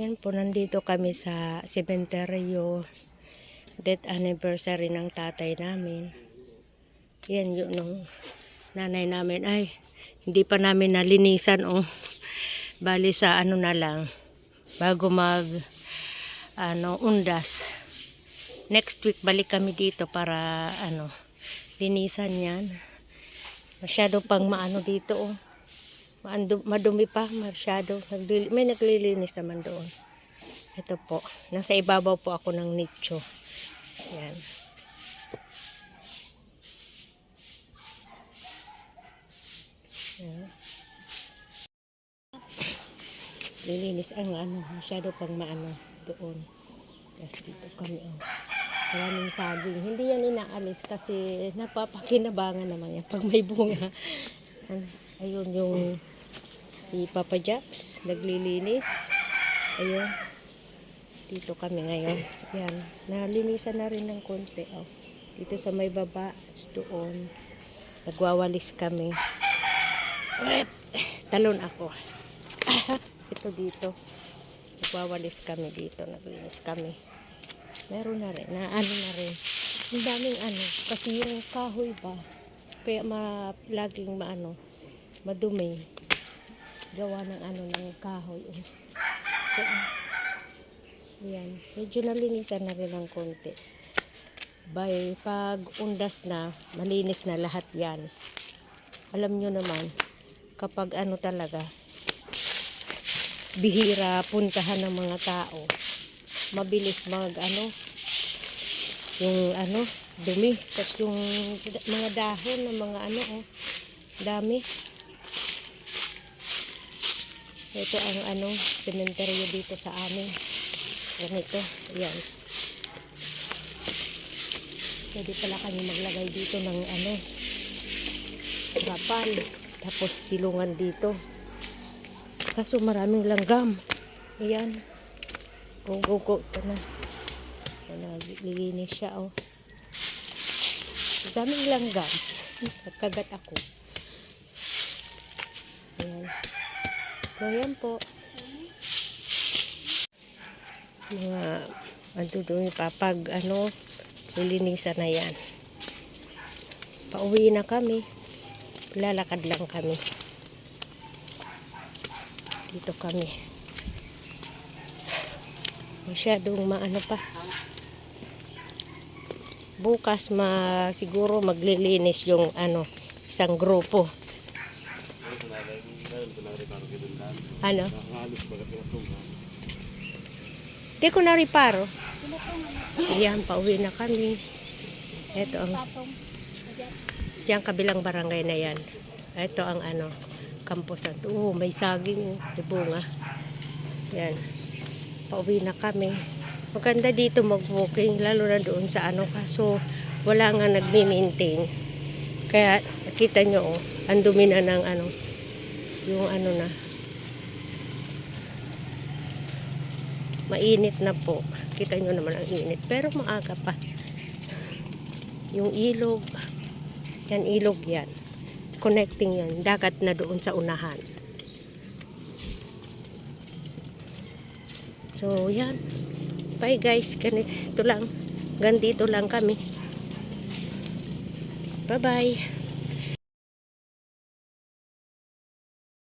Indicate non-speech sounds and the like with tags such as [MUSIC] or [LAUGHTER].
Yan po, nandito kami sa cementerio death anniversary ng tatay namin. Yan yun nung nanay namin. Ay, hindi pa namin nalinisan oh. Bali sa ano na lang, bago mag ano, undas. Next week balik kami dito para ano, linisan yan. Masyado pang maano dito oh. Maando, madumi pa, masyado. Naglili, may naglilinis naman doon. Ito po. Nasa ibabaw po ako ng nicho. Yan. Yan. Lilinis ang ano, masyado pang maano doon. Tapos dito kami oh. Maraming saging. Hindi yan inaalis kasi napapakinabangan naman yan pag may bunga. Ayun yung si Papa Japs, naglilinis. Ayun. Dito kami ngayon. Yan. Nalinisan na rin ng konti. Oh. Dito sa may baba, doon. Nagwawalis kami. Talon ako. [LAUGHS] Ito dito. Nagwawalis kami dito. Naglinis kami. Meron na rin. Na ano na rin. Ang daming ano. Kasi yung kahoy ba, kaya ma, laging maano, madumi. Gawa ng ano ng kahoy. [LAUGHS] eh. Yan. Medyo nalinisan na rin ng konti. By pag undas na, malinis na lahat yan. Alam nyo naman, kapag ano talaga, bihira puntahan ng mga tao, mabilis mag ano, yung ano, dumi. Tapos yung mga dahon ng mga ano, oh, dami. Ito ang ano, sementeryo dito sa amin. Ganito, yan. Pwede pala kami maglagay dito ng ano, trapal. Tapos silungan dito. Kaso maraming langgam. Ayan. Go, go, go. Ito na. Lilinis siya, oh. Daming langgam. Nagkagat ako. So, yan po. Mga, ano doon, papag, ano, lilinisan na yan. Pauwi na kami. Lalakad lang kami. Dito kami. Masyadong maano pa. Bukas ma siguro maglilinis yung ano isang grupo. Ano? Di ko na riparo. Ayan, pauwi na kami. Ito ang Diyan kabilang barangay na yan. Ito ang ano, kampusan. Oo, may saging, oh, may bunga. Yan. Pauwi na kami. Maganda dito mag-walking, lalo na doon sa ano, kaso wala nga nagmi-maintain. Kaya nakita nyo, oh, ang dumi na ng ano, yung ano na. Mainit na po. Kita nyo naman ang init. Pero maaga pa. Yung ilog, yan ilog yan. Connecting yan. Dagat na doon sa unahan. So, yan. Bye guys. Ganito lang. Gandito lang kami. Bye-bye.